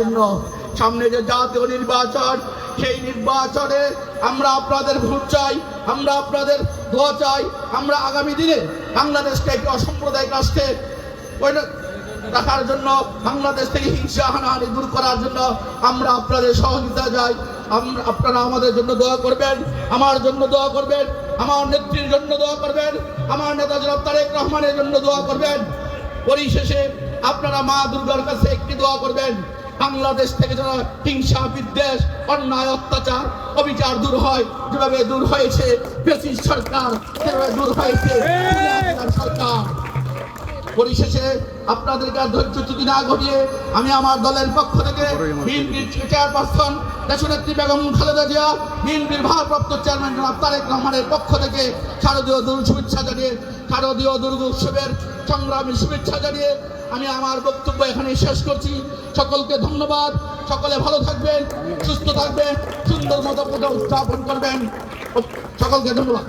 জন্য সামনে যে জাতীয় নির্বাচন, সেই নির্বাচনে আমরা আপনাদের ভোট চাই, আমরা আপনাদের দোয়া চাই, আমরা আগামী দিনে বাংলাদেশকে একটি অসাম্প্রদায়িক রাষ্ট্রে রাখার জন্য, বাংলাদেশ থেকে হিংসা, হানাহানি দূর করার জন্য আমরা আপনাদের সহযোগিতা চাই। আমরা আপনারা আমাদের জন্য দোয়া করবেন, আমার জন্য দোয়া করবেন, আমার নেত্রীর জন্য দোয়া করবেন, আমার নেতা জনাব তারেক রহমানের জন্য দোয়া করবেন। পরিশেষে আপনারা মা দুর্গার কাছে একটি দোয়া করবেন। বাংলাদেশ থেকে যেন হিংসা, বিদ্বেষ, অন্যায়, অত্যাচার, অবিচার দূর হয়, যেভাবে দূর হয়েছে ব্রিটিশ সরকার যেভাবে দূর হয়েছে সরকার। পরিশেষে আপনাদেরকে আর ধৈর্য চ্যুতি না ঘটিয়ে আমি আমার দলের পক্ষ থেকে বিএনপির চেয়ারপারসন দেশনেত্রী বেগম খালেদা জিয়া, বিএনপির ভারপ্রাপ্ত চেয়ারম্যান জনাব তারেক রহমানের পক্ষ থেকে শারদীয় দুর্গ শুভেচ্ছা জানিয়ে, শারদীয় দুর্গ উৎসবের সংগ্রামী শুভেচ্ছা জানিয়ে আমি আমার বক্তব্য এখানে শেষ করছি। সকলকে ধন্যবাদ। সকলে ভালো থাকবেন সুস্থ থাকবেন সুন্দর মতো উদযাপন করবেন। সকলকে ধন্যবাদ।